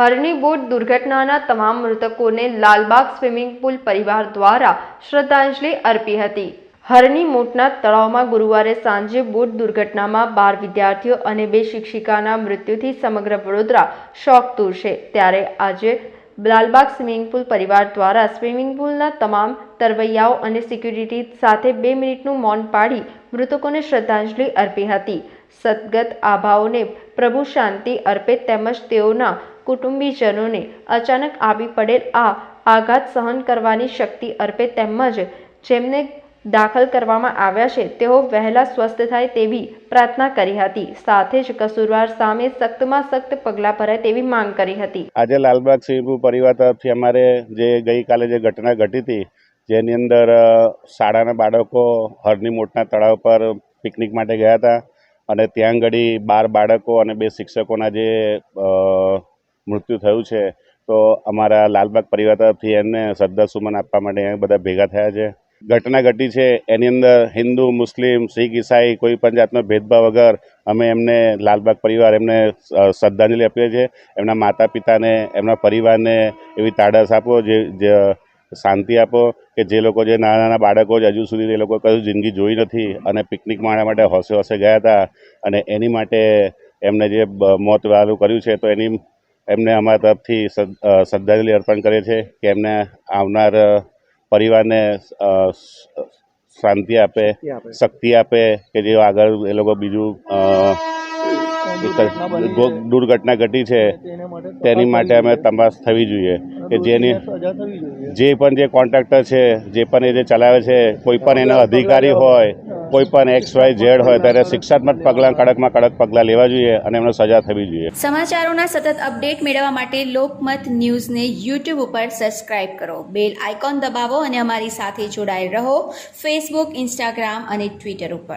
હરની boat દુર્ઘટનાના તમામ મૃતકોને Lalbaug swimming pool પરિવાર દ્વારા શ્રદ્ધાંજલિ અર્પી હતી. હરની મોટના તળાવમાં ગુરુવારે સાંજે બોટ દુર્ઘટનામાં બાર વિદ્યાર્થીઓ અને બે શિક્ષિકાના મૃત્યુથી સમગ્ર વડોદરા શોકતુર છે ત્યારે આજે લાલબાગ સ્વિમિંગ પુલ પરિવાર દ્વારા સ્વિમિંગ પુલના તમામ તરવૈયાઓ અને સિક્યુરિટી સાથે બે મિનિટનું મૌન પાડી મૃતકોને શ્રદ્ધાંજલિ અર્પી હતી. સદગત આભાઓને પ્રભુ શાંતિ અર્પે તેમજ તેઓના કુટુંબીજનોને અચાનક આવી પડેલ આ આઘાત સહન કરવાની શક્તિ અર્પે તેમજ જેમને દાખલ કરવામાં આવ્યા છે, તેઓ વહેલા સ્વસ્થ થાય તેવી પ્રાર્થના કરી હતી. સાથે જ કસૂરવાર સામે સખ્તમાં સખ્ત પગલાં ભરાય તેવી માંગ કરી હતી. આજે લાલબાગ સિંહપુર પરિવાર તરફથી અમારે જે ગઈકાલે જે ઘટના ઘટી હતી, જેની અંદર શાળાના બાળકો હરની મોટના તળાવ પર પિકનિક માટે ગયા હતા અને ત્યાં આગળ બાર બાળકો અને બે શિક્ષકોના જે મૃત્યુ થયું છે. તો અમારા લાલબાગ પરિવાર તરફથી એમને શ્રદ્ધાસુમન આપવા માટે બધા ભેગા થયા છે. ઘટના ઘટી છે. એની અંદર હિન્દુ, મુસ્લિમ, શીખ, ઈસાઈ કોઈ પણ જાતનો ભેદભાવ વગર અમે એમને લાલબાગ પરિવાર એમને શ્રદ્ધાંજલિ આપીએ છીએ. એમના માતા પિતાને એમના પરિવારને એવી તાડસ આપો જે જે શાંતિ આપો કે જે લોકો જે નાના નાના બાળકો છે, હજુ સુધી એ લોકો કશું જિંદગી જોઈ નથી અને પિકનિક માણવા માટે હોસે હોશે ગયા હતા. અને એની માટે એમને જે મોત વાલું કર્યું છે, તો એની એમને અમારા તરફથી શ્રદ્ધાંજલિ અર્પણ કરીએ છીએ કે એમને આવનાર પરિવારને શાંતિ આપે શક્તિ આપે કે જે આગળ એ લોકો બીજું દુર્ઘટના ઘટી છે તેની માટે અમે તપાસ થવી જોઈએ કે જેની જે પણ જે કોન્ટ્રાક્ટર છે જે પણ એ જે ચલાવે છે કોઈ પણ એનો અધિકારી હોય કોઈ પણ એક્સ વાય ઝેડ હોય ત્યારે શિક્ષાત્મક પગલાં, કડકમાં કડક પગલાં લેવા જોઈએ અને એમને સજા થવી જોઈએ. સમાચારોના સતત અપડેટ મેળવવા માટે લોકમત ન્યૂઝને યુટ્યુબ ઉપર સબસ્ક્રાઇબ કરો. બેલ આઇકોન દબાવો અને અમારી સાથે જોડાયેલ રહો ફેસબુક ઇન્સ્ટાગ્રામ અને ટ્વિટર ઉપર.